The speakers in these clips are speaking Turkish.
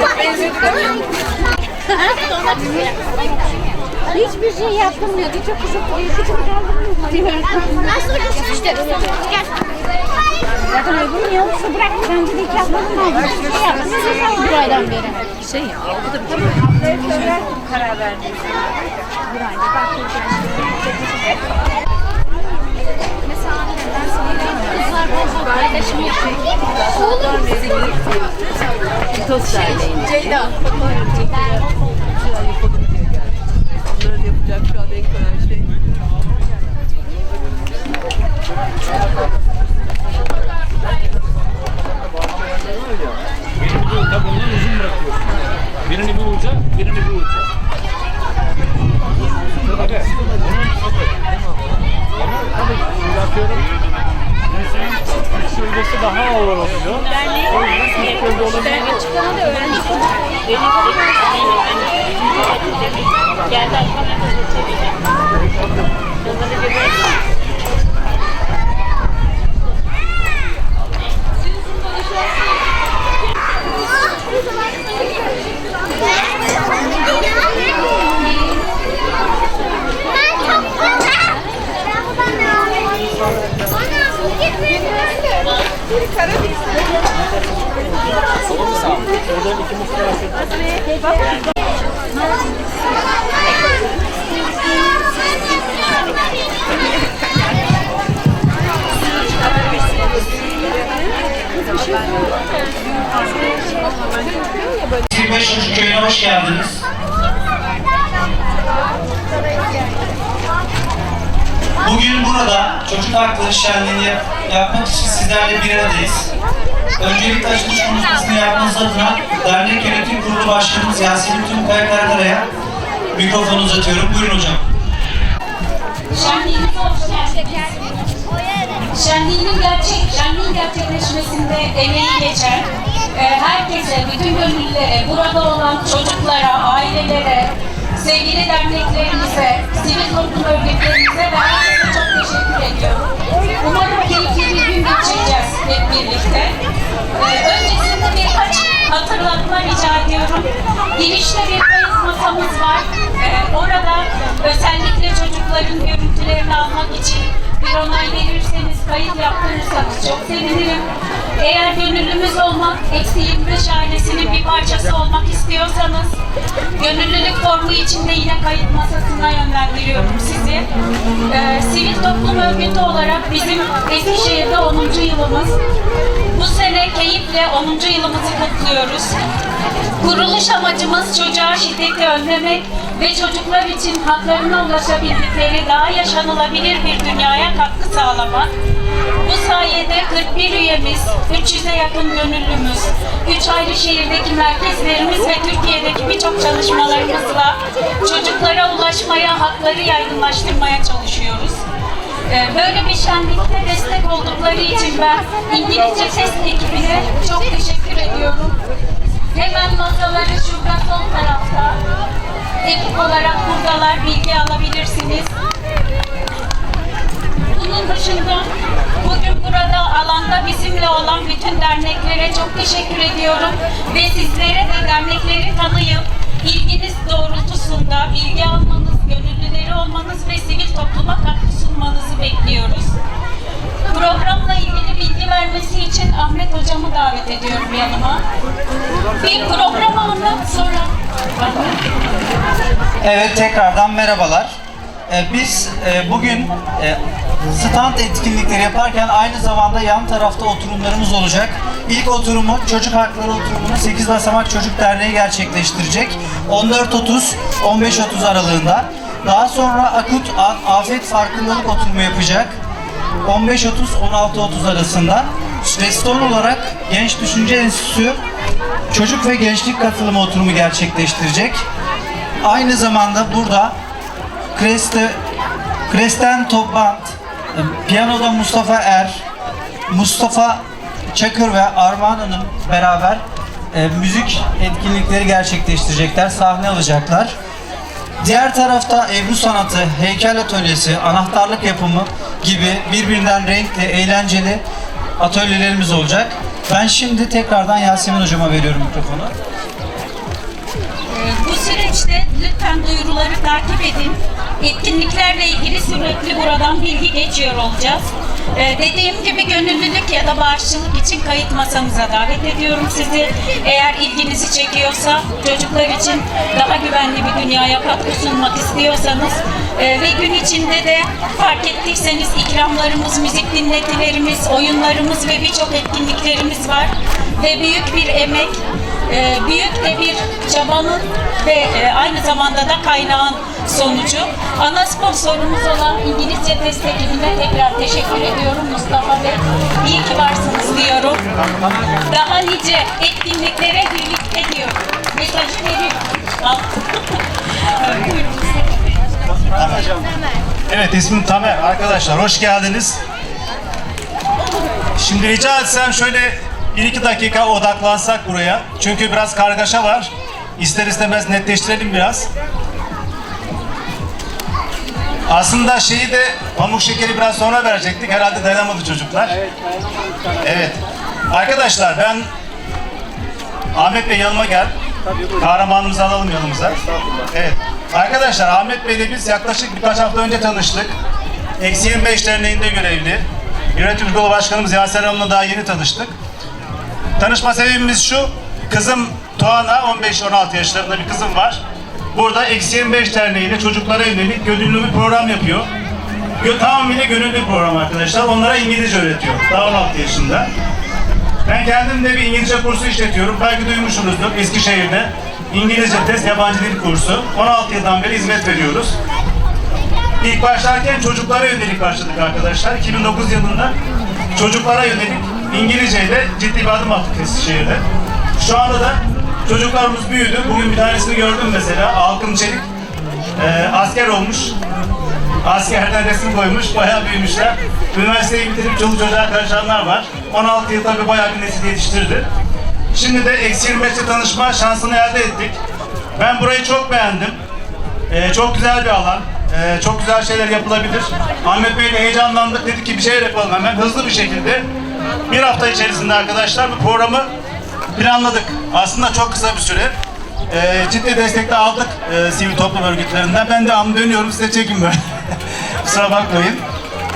verdin? Hiçbir şey yapılmıyor. Çok kızıp küçük kaldırmıyor. İşte? Gel. Zaten öbürünü yoksa bırak. Ben de iki haftadan aldım. Şey yaptım. Bir aydan beri. Şey ya, o da bir karar verdi. Kızlar bol paylaşım yapıyor. Sosyal Ceyda. Onların yapacak şu an en kolay şey. Birini bu uca bundan uzun bırakıyorsun. Birini bu uca, birini bu uca. Tabii. Ama tabii şimdi atıyorum. Mesela üç gövdesi daha ağır oluyor. O yüzden tek gövde olabilir. Açıklama da öğrenci. Geldi açıklama da Ben çok güzel. Bana gitme. Oradan iki musluk Çocuk Köyü'ne hoş geldiniz. Bugün burada çocuk hakları şenliğini yap- yapmak için sizlerle bir aradayız. Öncelikle açılış konuşmasını yapmanız adına dernek yönetim kurulu başkanımız Yasemin Tümkaya Karakara'ya mikrofonu uzatıyorum. Buyurun hocam. Şenliğinize hoş geldiniz. Şenliğin gerçek, şenliğin gerçekleşmesinde emeği geçen e, herkese, bütün gönüllülere, burada olan çocuklara, ailelere, sevgili derneklerimize, sivil toplum örgütlerimize ve herkese çok teşekkür ediyorum. Umarım keyifli bir gün geçireceğiz hep birlikte. E, öncesinde birkaç hatırlatma rica ediyorum. Girişte bir kayıt masamız var. E, orada özellikle çocukların görüntülerini almak için bir onay kayıt yaptırırsanız çok sevinirim. Eğer gönüllümüz olmak, eksi 25 ailesinin bir parçası olmak istiyorsanız, gönüllülük formu için de yine kayıt masasına yönlendiriyorum sizi. Ee, sivil toplum örgütü olarak bizim Eskişehir'de 10. yılımız. Bu sene keyifle 10. yılımızı kutluyoruz. Kuruluş amacımız çocuğa şiddeti önlemek ve çocuklar için haklarına ulaşabildikleri daha yaşanılabilir bir dünyaya katkı sağlamak. Bu sayede 41 üyemiz, 300'e yakın gönüllümüz, 3 ayrı şehirdeki merkezlerimiz ve Türkiye'deki birçok çalışmalarımızla çocuklara ulaşmaya, hakları yaygınlaştırmaya çalışıyoruz. Ee, Böyle bir şenlikte destek oldukları için ben İngilizce test ekibine çok teşekkür ediyorum. Hemen masaları şurada sol tarafta. Ekip olarak buradalar, bilgi alabilirsiniz. Bunun dışında bugün burada alanda bizimle olan bütün derneklere çok teşekkür ediyorum. Ve sizlere de dernekleri tanıyıp ilginiz doğrultusunda bilgi almanız, gönüllüleri olmanız ve sivil topluma katkı sunmanızı bekliyoruz. Programla ilgili bilgi vermesi için Ahmet hocamı davet ediyorum yanıma. Bir programı anlat sonra. Evet tekrardan merhabalar. Ee, biz e, bugün e, stand etkinlikleri yaparken aynı zamanda yan tarafta oturumlarımız olacak. İlk oturumu Çocuk Hakları oturumunu 8 Basamak Çocuk Derneği gerçekleştirecek. 14.30-15.30 aralığında. Daha sonra akut afet farkındalık oturumu yapacak. 15.30-16.30 arasında. Ve olarak Genç Düşünce Enstitüsü Çocuk ve Gençlik Katılımı oturumu gerçekleştirecek. Aynı zamanda burada Kreste, Kresten Topband, piyanoda Mustafa Er, Mustafa Çakır ve Armağan Hanım beraber e, müzik etkinlikleri gerçekleştirecekler, sahne alacaklar. Diğer tarafta Ebru Sanatı, heykel atölyesi, anahtarlık yapımı gibi birbirinden renkli, eğlenceli atölyelerimiz olacak. Ben şimdi tekrardan Yasemin hocama veriyorum mikrofonu. Ee, Bu süreçte lütfen duyuruları takip edin. Etkinliklerle ilgili sürekli buradan bilgi geçiyor olacağız. Ee, dediğim gibi gönüllülük ya da bağışçılık için kayıt masamıza davet ediyorum sizi. Eğer ilginizi çekiyorsa, çocuklar için daha güvenli bir dünyaya katkı sunmak istiyorsanız e, ve gün içinde de fark ettiyseniz ikramlarımız, müzik dinletilerimiz, oyunlarımız ve birçok etkinliklerimiz var. Ve büyük bir emek, e, büyük de bir çabanın ve e, aynı zamanda da kaynağın sonucu. Ana sponsorumuz olan İngilizce test ekibine tekrar teşekkür ediyorum Mustafa Bey. İyi ki varsınız diyorum. Daha nice etkinliklere birlikte diyorum. Mesajı veriyorum. Buyurun. Evet ismim Tamer. Arkadaşlar hoş geldiniz. Şimdi rica etsem şöyle 1-2 dakika odaklansak buraya. Çünkü biraz kargaşa var. İster istemez netleştirelim biraz. Aslında şeyi de pamuk şekeri biraz sonra verecektik. Herhalde dayanamadı çocuklar. Evet. Arkadaşlar ben Ahmet Bey yanıma gel. Kahramanımızı alalım yanımıza. Evet. Arkadaşlar Ahmet Bey'le biz yaklaşık birkaç hafta önce tanıştık. Eksi 25 Derneği'nde görevli. Yönetim Kurulu Başkanımız Yaser Hanım'la daha yeni tanıştık. Tanışma sebebimiz şu. Kızım Tuana 15-16 yaşlarında bir kızım var. Burada Eksi 25 Derneği'yle çocuklara yönelik gönüllü bir program yapıyor. Tamamıyla gönüllü program arkadaşlar. Onlara İngilizce öğretiyor. Daha 16 yaşında. Ben kendim de bir İngilizce kursu işletiyorum. Belki duymuşsunuzdur Eskişehir'de. İngilizce test yabancı dil kursu. 16 yıldan beri hizmet veriyoruz. İlk başlarken çocuklara yönelik başladık arkadaşlar. 2009 yılında çocuklara yönelik İngilizceyle ciddi bir adım attık Eskişehir'de. Şu anda da çocuklarımız büyüdü. Bugün bir tanesini gördüm mesela. Alkın Çelik. Ee, asker olmuş. Askerden resim koymuş, bayağı büyümüşler. Üniversiteyi bitirip çoluk çocuğa karışanlar var. 16 yıl tabii bayağı bir nesil yetiştirdi. Şimdi de eksi 25'te tanışma şansını elde ettik. Ben burayı çok beğendim. Ee, çok güzel bir alan. Ee, çok güzel şeyler yapılabilir. Ahmet Bey'le heyecanlandık. Dedik ki bir şeyler yapalım hemen hızlı bir şekilde. Bir hafta içerisinde arkadaşlar bu programı planladık. Aslında çok kısa bir süre. Ee, ciddi destek de aldık e, sivil toplum örgütlerinden. Ben de am dönüyorum size çekin böyle. kusura bakmayın.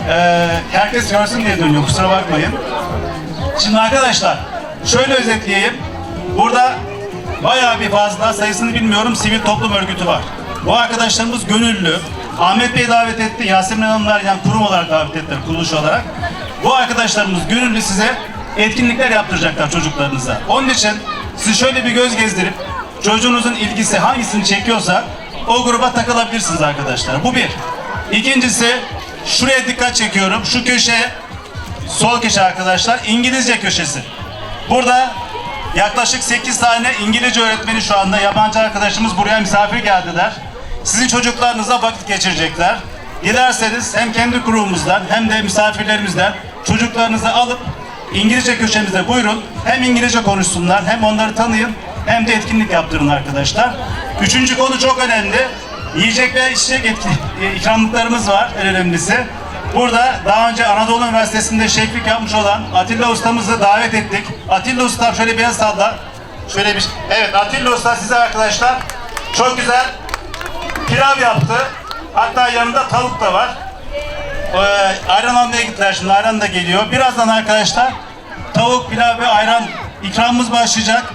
Ee, herkes görsün diye dönüyor kusura bakmayın. Şimdi arkadaşlar şöyle özetleyeyim. Burada bayağı bir fazla sayısını bilmiyorum sivil toplum örgütü var. Bu arkadaşlarımız gönüllü. Ahmet Bey davet etti. Yasemin Hanımlar yani kurum olarak davet ettiler, kuruluş olarak. Bu arkadaşlarımız gönüllü size etkinlikler yaptıracaklar çocuklarınıza. Onun için siz şöyle bir göz gezdirip çocuğunuzun ilgisi hangisini çekiyorsa o gruba takılabilirsiniz arkadaşlar. Bu bir. İkincisi şuraya dikkat çekiyorum. Şu köşe sol köşe arkadaşlar İngilizce köşesi. Burada yaklaşık 8 tane İngilizce öğretmeni şu anda yabancı arkadaşımız buraya misafir geldiler. Sizin çocuklarınızla vakit geçirecekler. Dilerseniz hem kendi kurumumuzdan hem de misafirlerimizden çocuklarınızı alıp İngilizce köşemize buyurun. Hem İngilizce konuşsunlar hem onları tanıyın hem de etkinlik yaptırın arkadaşlar. Üçüncü konu çok önemli. Yiyecek ve içecek etki, e, ikramlıklarımız var en önemlisi. Burada daha önce Anadolu Üniversitesi'nde şeflik yapmış olan Atilla Ustamızı davet ettik. Atilla Usta şöyle bir el salla. Şöyle bir Evet Atilla Usta size arkadaşlar çok güzel pilav yaptı. Hatta yanında tavuk da var. Ee, ayran almaya gittiler şimdi ayran da geliyor. Birazdan arkadaşlar tavuk, pilav ve ayran ikramımız başlayacak.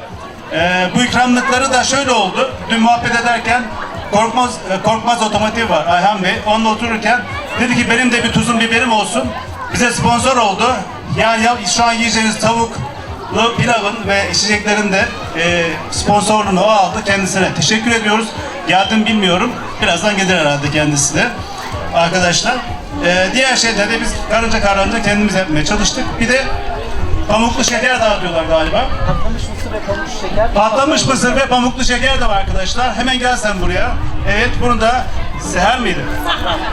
Ee, bu ikramlıkları da şöyle oldu. Dün muhabbet ederken Korkmaz, e, Korkmaz Otomotiv var Ayhan Bey. Onunla otururken dedi ki benim de bir tuzum biberim olsun. Bize sponsor oldu. Yani ya, şu an yiyeceğiniz tavuklu pilavın ve içeceklerin de e, sponsorluğunu o aldı kendisine. Teşekkür ediyoruz. Geldim bilmiyorum. Birazdan gelir herhalde kendisi de. Arkadaşlar. E, diğer şeyleri de biz karınca karınca kendimiz yapmaya çalıştık. Bir de pamuklu şeker dağıtıyorlar galiba. Patlamış mısır ve pamuklu şeker de var arkadaşlar. Hemen gel sen buraya. Evet bunu da Seher miydi?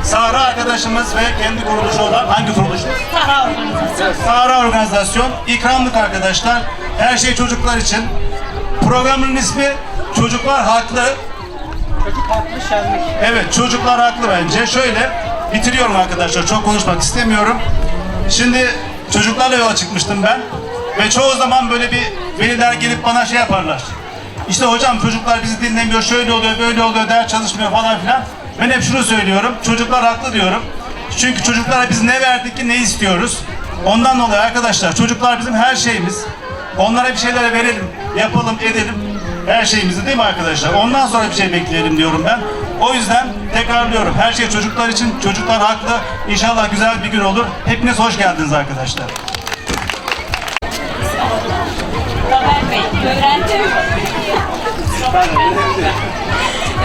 Sahra arkadaşımız ve kendi kuruluşu olan hangi kuruluş? Sahra Organizasyonu. Sahra Organizasyon, ikramlık arkadaşlar. Her şey çocuklar için. Programın ismi Çocuklar Haklı. Çocuk haklı şenlik. Evet, çocuklar haklı bence. Şöyle, bitiriyorum arkadaşlar. Çok konuşmak istemiyorum. Şimdi çocuklarla yola çıkmıştım ben. Ve çoğu zaman böyle bir veliler gelip bana şey yaparlar. İşte hocam çocuklar bizi dinlemiyor, şöyle oluyor, böyle oluyor, ders çalışmıyor falan filan. Ben hep şunu söylüyorum, çocuklar haklı diyorum. Çünkü çocuklara biz ne verdik ki ne istiyoruz? Ondan dolayı arkadaşlar çocuklar bizim her şeyimiz. Onlara bir şeyler verelim, yapalım, edelim. Her şeyimizi değil mi arkadaşlar? Ondan sonra bir şey bekleyelim diyorum ben. O yüzden tekrarlıyorum. Her şey çocuklar için. Çocuklar haklı. İnşallah güzel bir gün olur. Hepiniz hoş geldiniz arkadaşlar. Haber Bey, öğrendim.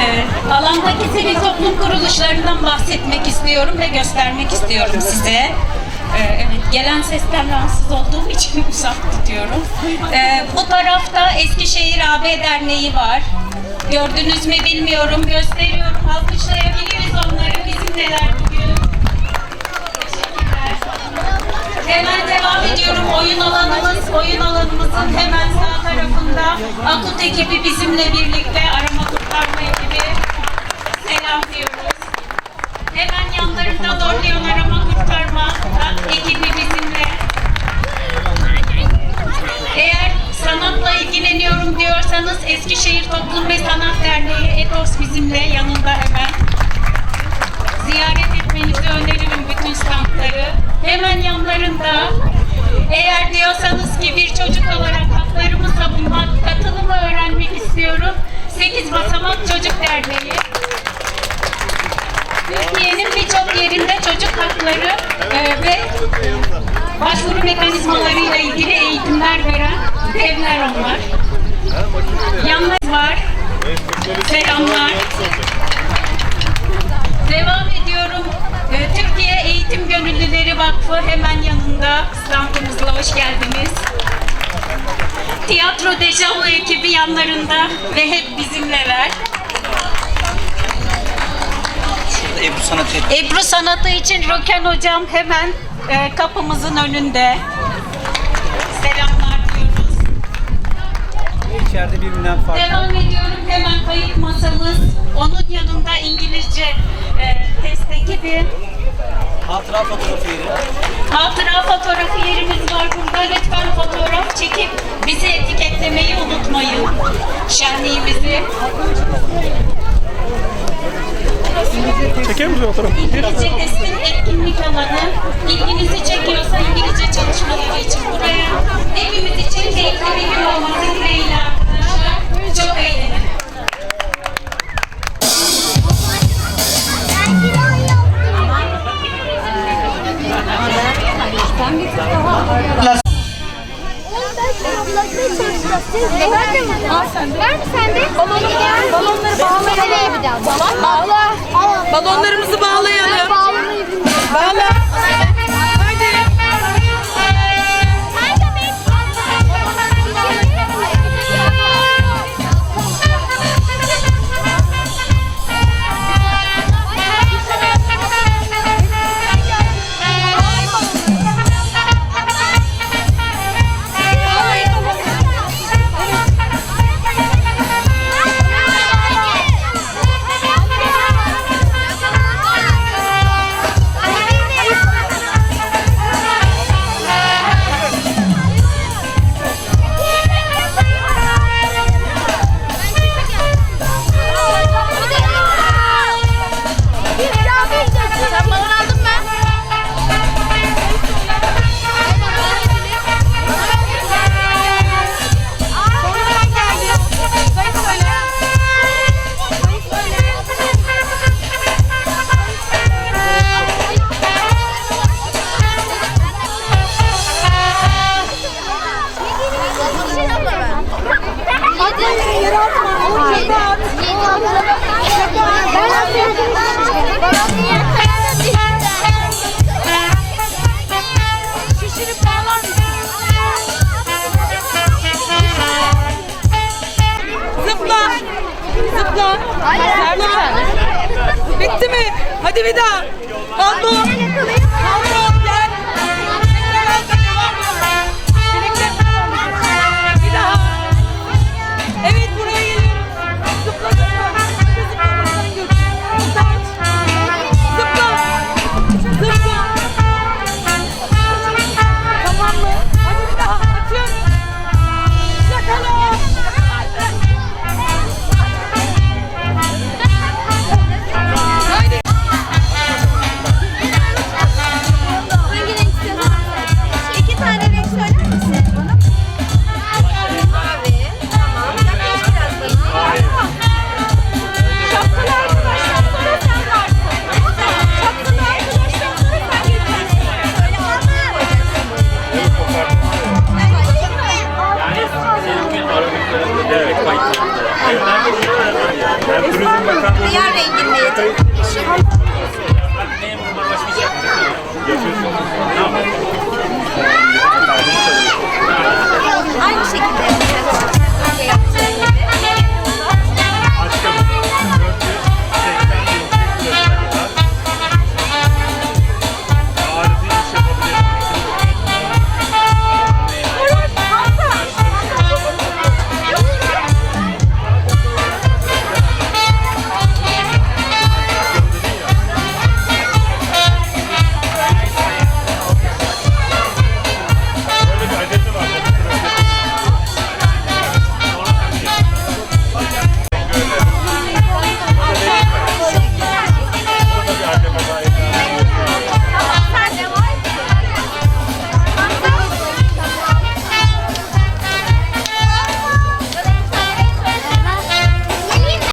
Ee, alandaki sivil toplum kuruluşlarından bahsetmek istiyorum ve göstermek istiyorum size. Ee, evet, gelen sesten rahatsız olduğum için uzak tutuyorum. Ee, bu tarafta Eskişehir AB Derneği var. Gördünüz mü bilmiyorum, gösteriyorum. Alkışlayabiliriz onları, bizimleler bugün. Teşekkürler. Hemen devam ediyorum. Oyun alanımız, oyun alanımızın hemen sağ tarafında Akut ekibi bizimle birlikte arama kurtarma ekibi selam diyoruz. Hemen yanlarında Dorleon arama kurtarma ekibi bizimle. Eğer sanatla ilgileniyorum diyorsanız Eskişehir Toplum ve Sanat Derneği ETOS bizimle yanında hemen ziyaret etmenizi öneririm bütün standları. Hemen yanlarında eğer diyorsanız ki bir çocuk olarak haklarımı savunmak, katılımı öğrenmek istiyorum. 8 basamak çocuk derneği. Türkiye'nin birçok yerinde çocuk hakları e, ve başvuru mekanizmalarıyla ilgili eğitimler veren devler onlar. Yalnız var. Selamlar. Devam ediyorum. Ee, Türkiye Eğitim Gönüllüleri Vakfı hemen yanında. Standımızla hoş geldiniz. Tiyatro Dejavu ekibi yanlarında ve hep bizimleler. Ebru Sanatı Ebru Sanatı için Roken Hocam hemen e, kapımızın önünde. Selamlar diyoruz. içeride birbirinden farklı. Devam ediyorum hemen Hatıra fotoğrafı yeri. Hatıra fotoğrafı yerimiz var burada. Lütfen fotoğraf çekip bizi etiketlemeyi unutmayın. Şenliğimizi. Çeker misin fotoğrafı? İngilizce testin etkinlik alanı. İlginizi çekiyorsa İngilizce çalışmaları için buraya. Hepimiz için keyifli bir gün olması dileğiyle arkadaşlar. Çok eğlenin. Efendim? Var mı sende? Balonları, balonları bağla. Nereye bir daha? Balon bağla. Balonlarımızı bağlayalım. Bağla. Hadi bir daha. Abla.